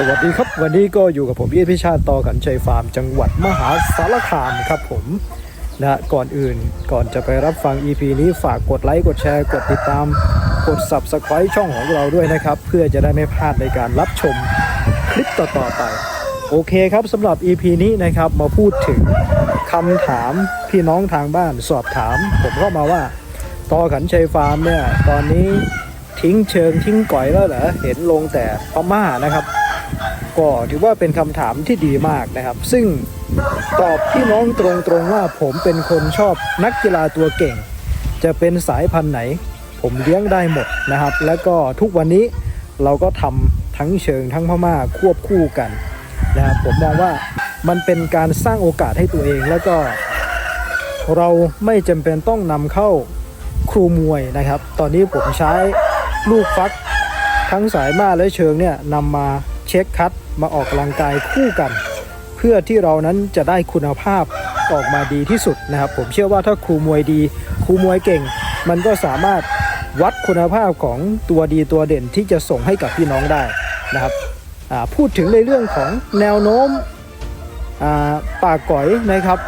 สวัสดีครับ วันนี้ก็อยู่กับผมพี่พิชาติต่อขันชัยฟาร์ม จังหวัดมหาสารคามครับผมนะก่อนอื่นก่อนจะไปรับฟัง EP นี้ฝากกดไลค์กดแชร์ กดติดตาม กด Subscribe ช่องของเราด้วยนะครับ เพื่อจะได้ไม่พลาดในการรับชมคลิปต่อๆไป โอเคครับสำหรับ EP นี้นะครับมาพูดถึงคำถามพี่น้องทางบ้านสอบถาม ผมเข้ามาว่าต่อขันชัยฟาร์มเนี่ยตอนนี้ทิ้งเชิงทิ้งก่อยแล้วเหรอเห็นลงแต่พม่านะครับ ก็ถือว่าเป็นคำถามที่ดีมากนะครับ ซึ่งตอบพี่น้องตรงๆว่าผมเป็นคนชอบนักกีฬาตัวเก่ง จะเป็นสายพันธุ์ไหน ผมเลี้ยงได้หมดนะครับ แล้วก็ทุกวันนี้เราก็ทำทั้งเชิงทั้งพม่าควบคู่กันนะครับผมมองว่ามันเป็นการสร้างโอกาสให้ตัวเองแล้วก็ เราไม่จำเป็นต้องนำเข้าครูมวยนะครับ ตอนนี้ผมใช้ลูกฟักทั้งสายมาและเชิงเนี่ยนำมา เช็คคัดมาออกกำลังกายคู่กัน เพื่อที่เรานั้นจะได้คุณภาพออกมาดีที่สุดนะครับ ผมเชื่อว่าถ้าครูมวยดีครูมวยเก่ง มันก็สามารถวัดคุณภาพของตัวดีตัวเด่นที่จะส่งให้กับพี่น้องได้นะครับพูดถึงในเรื่องของแนวโน้มปากก๋อยนะครับ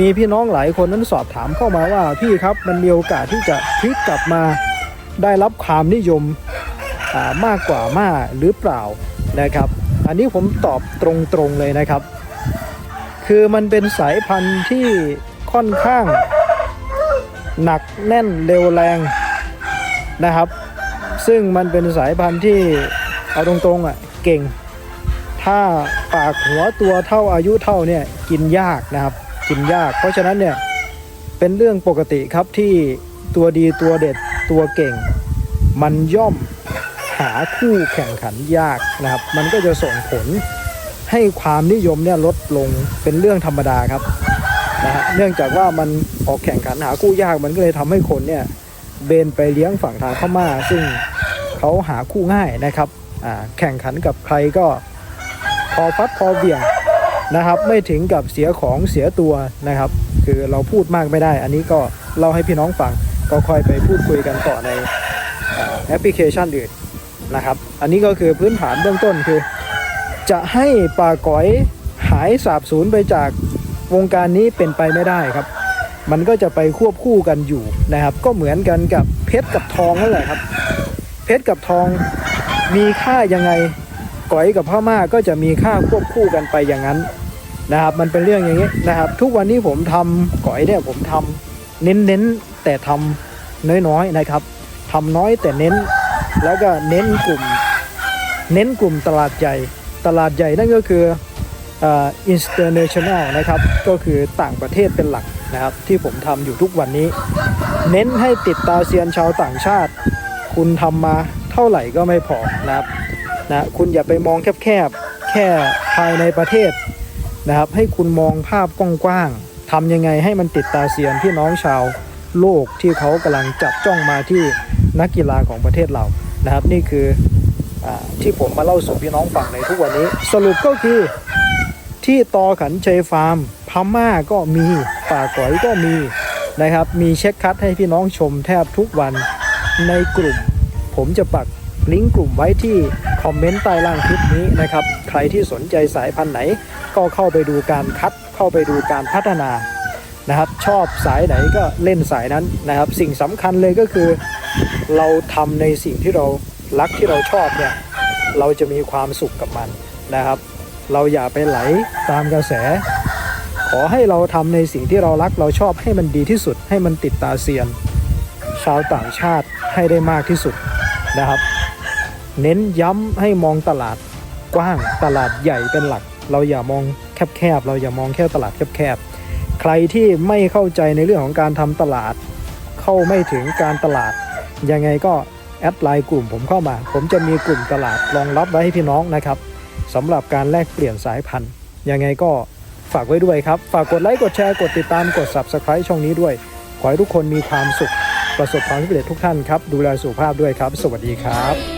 มีพี่น้องหลายคนนั้นสอบถามเข้ามาว่าพี่ครับมันมีโอกาสที่จะพลิกกลับมาได้รับความนิยมมากกว่าม่าหรือเปล่า นะครับ อันนี้ผมตอบตรงๆเลยนะครับ คือมันเป็นสายพันธุ์ที่ค่อนข้าง หนักแน่นเร็วแรงนะครับ ซึ่งมันเป็นสายพันธุ์ที่เอาตรงๆอะเก่ง ถ้าปากหัวตัวเท่าอายุเท่าเนี่ยกินยากนะครับ กินยาก เพราะฉะนั้นเนี่ยเป็นเรื่องปกติครับที่ตัวดีตัวเด็ดตัวเก่ง มันย่อม หาคู่แข่งขันยากนะครับ มันก็จะส่งผลให้ความนิยมเนี่ยลดลงเป็นเรื่องธรรมดาครับนะฮะเนื่องจากว่ามันออกแข่งขันหาคู่ยากมันก็เลยทำให้คนเนี่ยเบนไปเลี้ยงฝั่งทางเข้ามาซึ่งเขาหาคู่ง่ายนะครับอ่าแข่งขันกับใครก็พอฟัดพอเบี่ยงนะครับ ไม่ถึงกับเสียของเสียตัวนะครับ คือเราพูดมากไม่ได้ อันนี้ก็เล่าให้พี่น้องฟังก็ค่อยไปพูดคุยกันต่อในแอปพลิเคชันอื่น นะครับ อันนี้ก็คือพื้นฐานเบื้องต้นคือ จะให้ปลาก๋อยหายสาบสูญไปจากวงการนี้เป็นไปไม่ได้ครับ มันก็จะไปควบคู่กันอยู่นะครับ ก็เหมือนกันกับเพชรกับทองนั่นแหละครับ เพชรกับทองมีค่ายังไงก๋อยกับพม่าก็จะมีค่าควบคู่กันไปอย่างนั้นนะครับ มันเป็นเรื่องอย่างนี้นะครับ ทุกวันนี้ผมทำก๋อยเนี่ยผมทำเน้นๆแต่ทำน้อยๆนะครับทำน้อยแต่เน้น แล้วก็เน้นกลุ่ม เน้นกลุ่มตลาดใหญ่ ตลาดใหญ่นั่นก็คืออ่า international นะครับ ก็คือต่างประเทศเป็นหลักนะครับ ที่ผมทำอยู่ทุกวันนี้ เน้นให้ติดตาเซียนชาวต่างชาติ คุณทำมาเท่าไหร่ก็ไม่พอนะครับนะคุณอย่าไปมองแคบๆแค่ภายในประเทศนะครับ ให้คุณมองภาพกว้างๆทำยังไงให้มันติดตาเซียนพี่น้องชาวโลกที่เขากำลังจับจ้องมาที่ นักกีฬาของประเทศเรานะครับ นี่คืออที่ผมมาเล่าสู่พี่น้องฟังในทุกวันนี้ สรุปก็คือที่ตอขันชัยฟาร์มพม่าก็มีป่าก๋อยก็มีนะครับ มีเช็คคัดให้พี่น้องชมแทบทุกวันในกลุ่ม ผมจะปักลิงก์กลุ่มไว้ที่คอมเมนต์ใต้ล่างคลิปนี้นะครับ ใครที่สนใจสายพันธุ์ไหน ก็เข้าไปดูการคัด เข้าไปดูการพัฒนานะครับ ชอบสายไหนก็เล่นสายนั้นนะครับ สิ่งสำคัญเลยก็คือ เราทำในสิ่งที่เรารักที่เราชอบเนี่ยเราจะมีความสุขกับมันนะครับ เราอย่าไปไหลตามกระแส ขอให้เราทำในสิ่งที่เรารักเราชอบให้มันดีที่สุด ให้มันติดตาเซียน ชาวต่างชาติให้ได้มากที่สุดนะครับ เน้นย้ำให้มองตลาดกว้างตลาดใหญ่เป็นหลัก เราอย่ามองแคบๆเราอย่ามองแค่ตลาดแคบๆใครที่ไม่เข้าใจในเรื่องของการทำตลาด เข้าไม่ถึงการตลาด ยังไงก็แอดไลน์กลุ่มผมเข้ามา ผมจะมีกลุ่มตลาดรองรับไว้ให้พี่น้องนะครับสำหรับการแลกเปลี่ยนสายพันธุ์ ยังไงก็ฝากไว้ด้วยครับ ฝากกดไลค์กดแชร์กดติดตามกด Subscribe ช่องนี้ด้วย ขอให้ทุกคนมีความสุข ประสบความสำเร็จทุกท่านครับ ดูแลสุขภาพด้วยครับ สวัสดีครับ